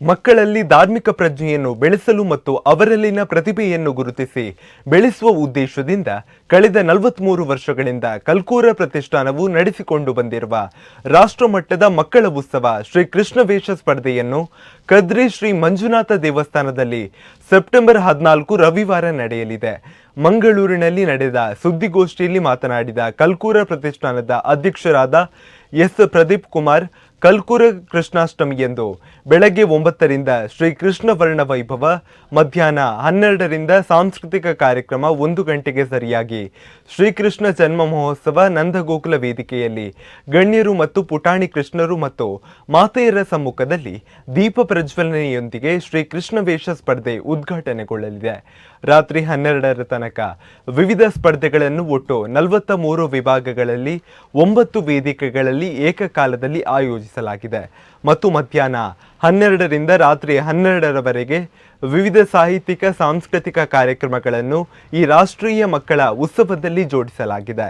ಮಕ್ಕಳಲ್ಲಿ ಧಾರ್ಮಿಕ ಪ್ರಜ್ಞೆಯನ್ನು ಬೆಳೆಸಲು ಮತ್ತು ಅವರಲ್ಲಿನ ಪ್ರತಿಭೆಯನ್ನು ಗುರುತಿಸಿ ಬೆಳೆಸುವ ಉದ್ದೇಶದಿಂದ ಕಳೆದ ನಲವತ್ಮೂರು ವರ್ಷಗಳಿಂದ ಕಲ್ಕೂರ ಪ್ರತಿಷ್ಠಾನವು ನಡೆಸಿಕೊಂಡು ಬಂದಿರುವ ರಾಷ್ಟ್ರಮಟ್ಟದ ಮಕ್ಕಳ ಉತ್ಸವ ಶ್ರೀ ಕೃಷ್ಣ ವೇಷ ಸ್ಪರ್ಧೆಯನ್ನು ಕದ್ರಿ ಶ್ರೀ ಮಂಜುನಾಥ ದೇವಸ್ಥಾನದಲ್ಲಿ ಸೆಪ್ಟೆಂಬರ್ ಹದಿನಾಲ್ಕು ರವಿವಾರ ನಡೆಯಲಿದೆ. ಮಂಗಳೂರಿನಲ್ಲಿ ನಡೆದ ಸುದ್ದಿಗೋಷ್ಠಿಯಲ್ಲಿ ಮಾತನಾಡಿದ ಕಲ್ಕೂರ ಪ್ರತಿಷ್ಠಾನದ ಅಧ್ಯಕ್ಷರಾದ ಎಸ್. ಪ್ರದೀಪ್ ಕುಮಾರ್ ಕಲ್ಕೂರ ಕೃಷ್ಣಾಷ್ಟಮಿಯಂದು ಬೆಳಗ್ಗೆ ಒಂಬತ್ತರಿಂದ ಶ್ರೀ ಕೃಷ್ಣ ವರ್ಣ ವೈಭವ, ಮಧ್ಯಾಹ್ನ ಹನ್ನೆರಡರಿಂದ ಸಾಂಸ್ಕೃತಿಕ ಕಾರ್ಯಕ್ರಮ ಒಂದು ಗಂಟೆಗೆ ಸರಿಯಾಗಿ. ಶ್ರೀಕೃಷ್ಣ ಜನ್ಮ ಮಹೋತ್ಸವ ನಂದಗೋಕುಲ ವೇದಿಕೆಯಲ್ಲಿ ಗಣ್ಯರು ಮತ್ತು ಪುಟಾಣಿ ಕೃಷ್ಣರು ಮತ್ತು ಮಾತೆಯರ ಸಮ್ಮುಖದಲ್ಲಿ ದೀಪ ಪ್ರಜ್ವಲನೆಯೊಂದಿಗೆ ಶ್ರೀ ಕೃಷ್ಣ ವೇಷ ಸ್ಪರ್ಧೆ ಉದ್ಘಾಟನೆಗೊಳ್ಳಲಿದೆ. ರಾತ್ರಿ ಹನ್ನೆರಡರ ತನಕ ವಿವಿಧ ಸ್ಪರ್ಧೆಗಳನ್ನು ಒಟ್ಟು ನಲವತ್ತ ಮೂರು ವಿಭಾಗಗಳಲ್ಲಿ ಒಂಬತ್ತು ವೇದಿಕೆಗಳಲ್ಲಿ ಏಕಕಾಲದಲ್ಲಿ ಆಯೋಜಿಸಲಾಗಿದೆ ಮತ್ತು ಮಧ್ಯಾಹ್ನ ಹನ್ನೆರಡರಿಂದ ರಾತ್ರಿ ಹನ್ನೆರಡರವರೆಗೆ ವಿವಿಧ ಸಾಹಿತ್ಯಿಕ, ಸಾಂಸ್ಕೃತಿಕ ಕಾರ್ಯಕ್ರಮಗಳನ್ನು ಈ ರಾಷ್ಟ್ರೀಯ ಮಕ್ಕಳ ಉತ್ಸವದಲ್ಲಿ ಜೋಡಿಸಲಾಗಿದೆ.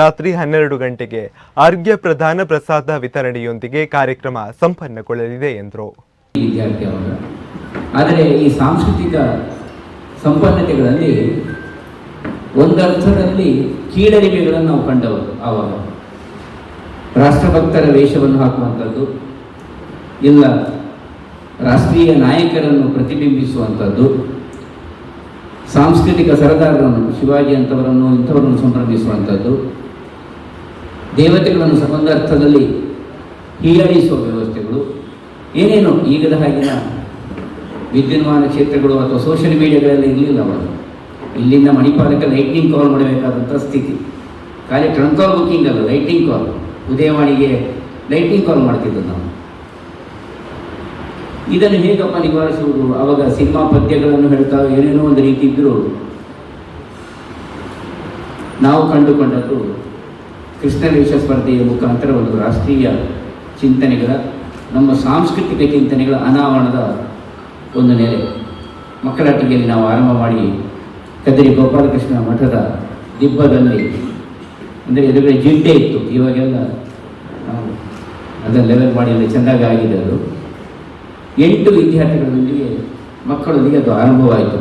ರಾತ್ರಿ ಹನ್ನೆರಡು ಗಂಟೆಗೆ ಅರ್ಘ್ಯ ಪ್ರಧಾನ ಪ್ರಸಾದ ವಿತರಣೆಯೊಂದಿಗೆ ಕಾರ್ಯಕ್ರಮ ಸಂಪನ್ನಗೊಳ್ಳಲಿದೆ, ಎಂದರು. ಆದರೆ ಈ ಸಾಂಸ್ಕೃತಿಕ ಸಂಪನ್ನತೆಗಳಲ್ಲಿ ಒಂದರ್ಥದಲ್ಲಿ ಕೀಳರಿಮೆಗಳನ್ನು ನಾವು ಕಂಡವರು ಆವಾಗ ರಾಷ್ಟ್ರಭಕ್ತರ ವೇಷವನ್ನು ಹಾಕುವಂಥದ್ದು, ಇಲ್ಲ ರಾಷ್ಟ್ರೀಯ ನಾಯಕರನ್ನು ಪ್ರತಿಬಿಂಬಿಸುವಂಥದ್ದು, ಸಾಂಸ್ಕೃತಿಕ ಸರದಾರರನ್ನು, ಶಿವಾಜಿ ಅಂಥವರನ್ನು ಇಂಥವರನ್ನು ಸಂಭ್ರಮಿಸುವಂಥದ್ದು, ದೇವತೆಗಳನ್ನು ಸಂಬಂಧಾರ್ಥದಲ್ಲಿ ಹೀಯಾಳಿಸುವ ವ್ಯವಸ್ಥೆಗಳು, ಏನೇನು ಈಗದ ಹಾಗಿನ ವಿದ್ಯುನ್ಮಾನ ಕ್ಷೇತ್ರಗಳು ಅಥವಾ ಸೋಷಿಯಲ್ ಮೀಡಿಯಾಗಳಲ್ಲಿ ಇರಲಿಲ್ಲ ಅವರು ಇಲ್ಲಿಂದ ಮಣಿಪಾಲಕ್ಕೆ ಲೈಟ್ನಿಂಗ್ ಕಾಲ್ ಮಾಡಬೇಕಾದಂಥ ಸ್ಥಿತಿ. ಖಾಲಿ ಟ್ರಂಕ್ ಕಾಲ್ ಬುಕ್ಕಿಂಗ್ ಅಲ್ಲ ಲೈಟ್ನಿಂಗ್ ಕಾಲ್ ಉದಯವಾಣಿಗೆ ಲೈಟಿಂಗ್ ಕಾಲ್ ಮಾಡ್ತಿದ್ದು ನಾವು. ಇದನ್ನು ಹೇಗಪ್ಪ ನಿವಾರಿಸುವುದು? ಆವಾಗ ಸಿನಿಮಾ ಪದ್ಯಗಳನ್ನು ಹೇಳ್ತಾ ಏನೇನೋ ಒಂದು ರೀತಿ ಇದ್ದರೂ ನಾವು ಕಂಡುಕೊಂಡದ್ದು ಕೃಷ್ಣ ವೇಷ ಸ್ಪರ್ಧೆಯ ಮುಖಾಂತರ ಒಂದು ರಾಷ್ಟ್ರೀಯ ಚಿಂತನೆಗಳ, ನಮ್ಮ ಸಾಂಸ್ಕೃತಿಕ ಚಿಂತನೆಗಳ ಅನಾವರಣದ ಒಂದು ನೆಲೆ. ಮಕ್ಕಳಾಟಿಕೆಯಲ್ಲಿ ನಾವು ಆರಂಭ ಮಾಡಿ ಕದರಿ ಗೋಪಾಲಕೃಷ್ಣ ಮಠದ ದಿಬ್ಬದಲ್ಲಿ ಅಂದರೆ ಎದುರುಗಡೆ ಜಿಡ್ಡೆ ಇತ್ತು. ಇವಾಗೆಲ್ಲ ಅದನ್ನು ಅದರ ಲೆವೆಲ್ ಮಾಡಿ ಎಲ್ಲ ಚೆನ್ನಾಗಿ ಆಗಿದೆ ಅದು. ಎಂಟು ವಿದ್ಯಾರ್ಥಿಗಳೊಂದಿಗೆ ಮಕ್ಕಳೊಂದಿಗೆ ಅದು ಆರಂಭವಾಯಿತು.